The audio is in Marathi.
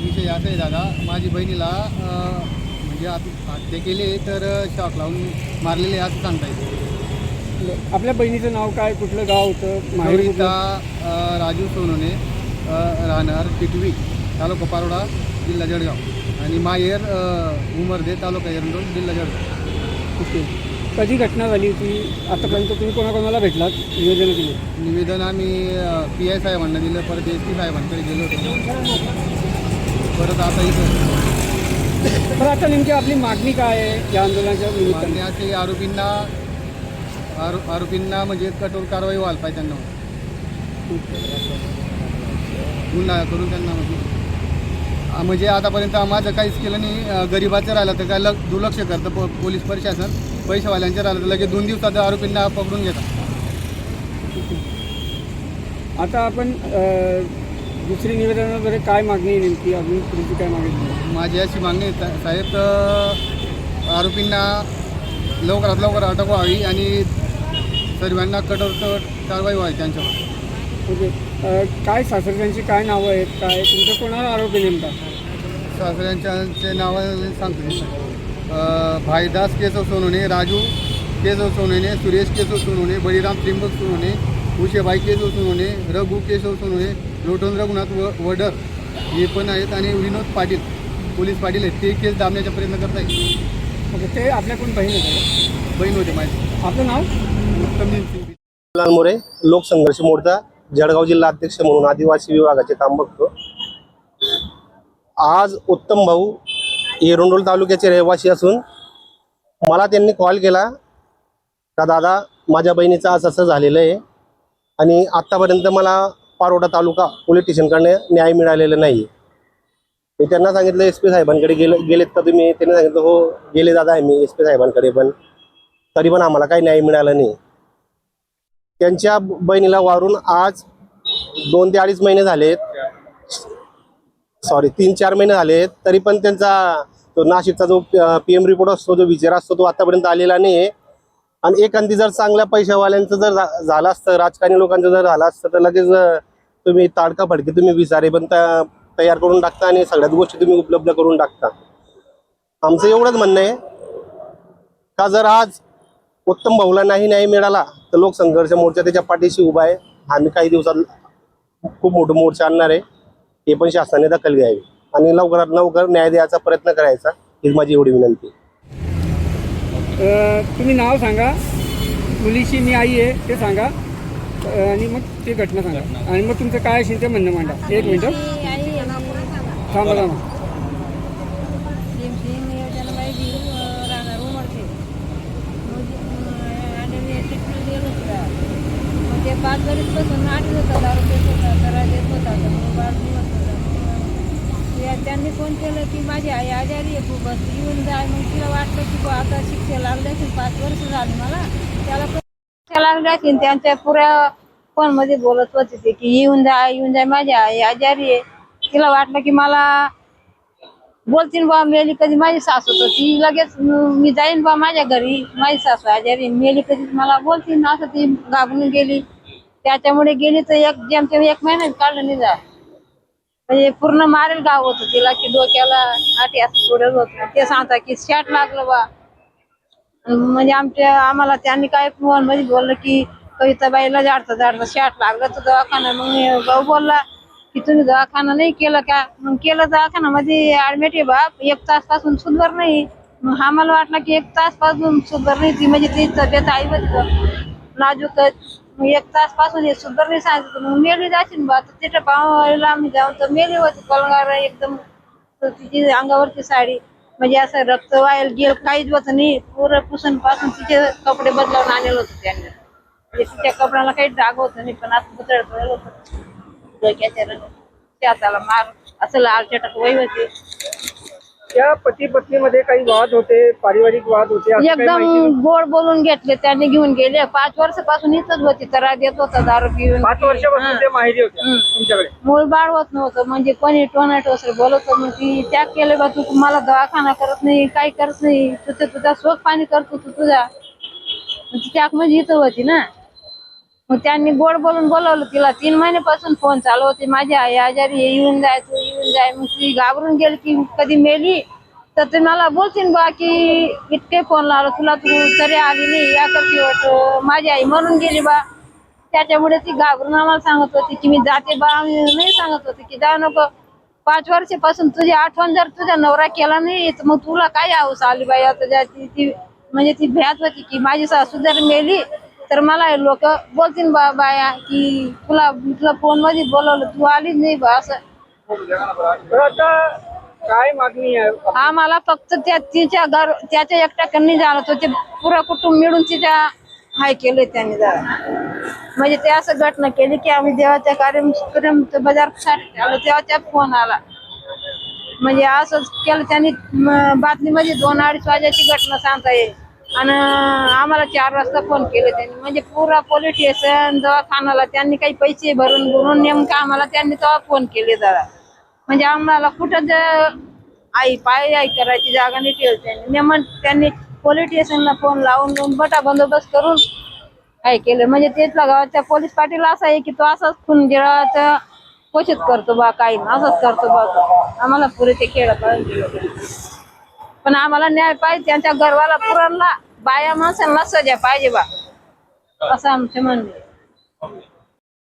विषय असा आहे दादा माझी बहिणीला म्हणजे हत्या केली तर शॉक लावून मारलेले असं सांगता येईल. आपल्या बहिणीचं नाव काय कुठलं गाव होतं माहेर नवरीता कुठलं? अं, राजू अं, राहणार टिटवी तालुका पारोडा जिल्हा जळगाव. आणि माहेर उमरदे तालुका एरंडोल जिल्हा जळगाव. ओके. कधी घटना झाली होती? आतापर्यंत तुम्ही कोणाकोणाला भेटलात? निवेदन केली निवेदन आम्ही पी आय साहेबांना दिलं परत एस पी साहेबांकडे गेलो होतो. परत आता इथं. तर आता नेमकी आपली मागणी काय आहे या आंदोलनाच्या निमित्ताने? मागण्याचे आरोपींना आरो आरोपींना म्हणजे कठोर कारवाई व्हायला पाहिजे त्यांना. गुन्हा करून त्यांना म्हणजे. म्हणजे आतापर्यंत माझं काहीच केलं नाही गरिबाचं राहिलं तर काय लग दुर्लक्ष करतं प पोलीस प्रशासन. पैशावाल्यांचं राहिलं तर लगेच दोन दिवसात आरोपींना पकडून घेतात. आता आपण दुसरी निवेदन वगैरे काय मागणी नेमकी? अजून तुमची काय मागणी? माझी अशी मागणी साहेब तर आरोपींना लवकरात लवकर अटक व्हावी आणि सर्वांना कठोर कारवाई व्हावी त्यांच्यावर. ओके. काय सासरच्यांची काय नावं आहेत? काय तुमचा कोणाला आरोप नेमका? सासऱ्यांचे नावं सांगतो भाईदास केशव सोनवणे राजू केशव सोनवणे सुरेश केशव सोनवणे बळीराम त्रिंबक सोनवणे उषेबाई केशव सोनवणे रघु केशव सोनवणे लोटन रघुनाथ व वडर हे पण आहेत आणि विनोद पाटील पोलीस पाटील आहेत. ते केस दाबण्याचा प्रयत्न करत आहेत ओके ते आपल्याकडून बहीण आहे बहीण होते माझी. आपलं नाव? उत्तम सिंग लाल मोरे लोकसंघर्ष मोर्चा जळगाव जिल्हा अध्यक्ष म्हणून आदिवासी विभागाचे काम बघतो आज उत्तम भाऊ एरोंडोल तालुक्याचे रहिवासी असून मला त्यांनी कॉल केला का दादा माझ्या बहिणीचं आज असं झालेलं आहे आणि आत्तापर्यंत मला पारोडा तालुका पोलीस स्टेशनकडनं न्याय मिळालेला नाही मी त्यांना सांगितलं एस पी साहेबांकडे गेले गेलेत का तुम्ही? त्यांनी सांगितलं हो गेले दादा आहे मी एस पी साहेबांकडे पण तरी पण आम्हाला काही न्याय मिळाला नाही. त्यांच्या बहिणीला वारून आज दोन ते अडीच महिने झालेत. सॉरी तीन चार महिने झालेत तरी पण त्यांचा तो नाशिकचा जो पी एम रिपोर्ट असतो जो विचार असतो तो आतापर्यंत आलेला नाही आहे आणि एखादी जर चांगल्या पैशावाल्यांचं जर झालं असतं राजकारणी लोकांचं जर झालं असतं तर लगेच तुम्ही ताडका फडके तुम्ही विचारे पण तयार करून टाकता आणि सगळ्याच गोष्टी तुम्ही उपलब्ध करून टाकता. आमचं एवढंच म्हणणं आहे. का जर आज उत्तम भाऊला नाही न्याय मिळाला तर लोकसंघर्ष मोर्चा त्याच्या पाठीशी उभा आहे. आम्ही काही दिवसात खूप मोठं मोर्चा आणणार आहे. हे पण शासनाने दखल घ्यावी. आणि लवकरात लवकर न्याय द्यायचा प्रयत्न करायचा हीच माझी एवढी विनंती. तुम्ही नाव सांगा मुलीची मी आई आहे ते सांगा. आणि मग ती घटना सांगा. आणि मग तुमचं काय असेल ते म्हणणं मांडा. एक मिनटं. थांबा थांबा. ते पाच घरीच बसून आठवत होता दारू देत होता जरा देत होता तर मग बाळ निघत होता त्यांनी फोन केलं की माझी आई आजारी आहे खूप येऊन जाय मग तिला वाटलं की आता शिक्षा लागल्या की पाच वर्ष झाली मला. त्याला शिक्षा लागल्या की त्यांच्या पुऱ्या फोनमध्ये बोलत होते ते की येऊन जाय येऊन जाय माझी आई आजारी आहे. तिला वाटलं की मला बोलतीन बा मेली कधी माझी सासू तर ती लगेच मी जाईन बा माझ्या घरी माझी सासू आजारी मेली कधी मला बोलतीन असं ती घाबरून गेली. त्याच्यामुळे गेली तर एक जेमतेम एक महिन्यात काढलं नाही जा म्हणजे पूर्ण मारेल गाव होत तिला की डोक्याला आठी असं सोडत होत. ते सांगता की शॅट लागलं बा. म्हणजे आमच्या आम्हाला त्यांनी काय फोनमध्ये बोललं की कविताबाईला जाडता जाडता शॅट लागलं तर दवाखाना. मग भाऊ बोलला की तुम्ही दवाखाना नाही केलं का? मग केलं दवाखाना मध्ये ऍडमिट आहे बाप एक तासपासून सुधर नाही. मग आम्हाला वाटलं की एक तासपासून सुधर नाही ती. म्हणजे ती तब्येत आई नाजूकच. मग एक तासपासून हे सुधर सांगितलं. मग मेली जाशील बा तर तिथं पाहायला आम्ही जाऊन तर मेली होती कलंगार एकदम. तर तिची अंगावरची साडी. म्हणजे असं रक्त वायल गेल काहीच होत नाही. पुरं पुसून पासून तिचे कपडे बदलावून आणले होते त्यांनी. म्हणजे तिच्या कपड्याला काही डाग होत नाही पण असं बदल होतं. डोक्याच्या हाताला मार असं लाल चटक वय होते. या पती पत्नीमध्ये काही वाद होते पारिवारिक वाद होते असं काही माहिती एकदम गोड बोलून घेतले त्यांनी घेऊन गेले. पाच वर्षापासून इथंच होती तर देत होता दारू पिऊन. पाच वर्षापासून ते माहिती होते. तुमच्याकडे? मूळ बाळ होत नव्हतं म्हणजे कोणी टोमॅटो सर बोलत होतं, मग ती त्याग केले बा तू मला दवाखाना करत नाही काही करत नाही तुझं तुझा शोक पाणी करतो तू तुझा. मग ती त्याग म्हणजे इथं होती ना. मग त्यांनी गोड बोलून बोलवलं तिला तीन महिन्यापासून फोन चालू होते. माझी आई आजारी येऊन जाय तू येऊन जाय. मग ती घाबरून गेली की कधी मेली? तर ते मला बोलतील बा की इतके फोन लावला तुला तू तरी आली नाही या करती हो वाट माझी आई मरून गेली बा. त्याच्यामुळे ती घाबरून आम्हाला सांगत होती की मी जाते बा. आम्ही नाही सांगत होते की जाऊ नको. पाच वर्षापासून तुझी आठवण जर तुझा नवरा केला नाही तर मग तुला काय आऊस आली बाई? आता ती ती म्हणजे ती भ्यात होती की माझी सासू जर मेली तर मला लोक बोलतील बा बाया की तुला तुला फोनमध्ये बोलवलं तू आलीच नाही बा असं. आता काय मागणी आहे? आम्हाला फक्त त्या तिच्या घर त्याच्या एकट्याकडे झालं तर ते पुरं कुटुंब मिळून तिच्या हाय केलंय त्यांनी जरा. म्हणजे ते असं घटना केली की आम्ही देवाच्या कार्यक्रम बाजारसाठी आलो तेव्हा त्या फोन आला. म्हणजे असंच केलं त्यांनी बातमीमध्ये दोन अडीच वाजायची घटना सांगता येईल. आणि आम्हाला चार वाजता फोन केले त्यांनी. म्हणजे पुरा पोलीस स्टेशन दवाखानाला त्यांनी काही पैसे भरून भरून नेमकं आम्हाला त्यांनी तेव्हा फोन केले जरा. म्हणजे आम्हाला कुठं आई पाय आई करायची जागा नाही ठेवली त्यांनी. नेमन त्यांनी पोलीस स्टेशनला फोन लावून लावून बटा बंदोबस्त करून काय केलं. म्हणजे तेथला गावाच्या पोलीस पाटील असा आहे की तो असाच खून गिळाचा क्वचित करतो बा काही असंच करतो बा आम्हाला पुरे ते खेळ पण आम्हाला न्याय पाहिजे त्यांच्या गर्वाला पुरणला बाया माणसांना सजा पाहिजे बा असं आमचे म्हणणे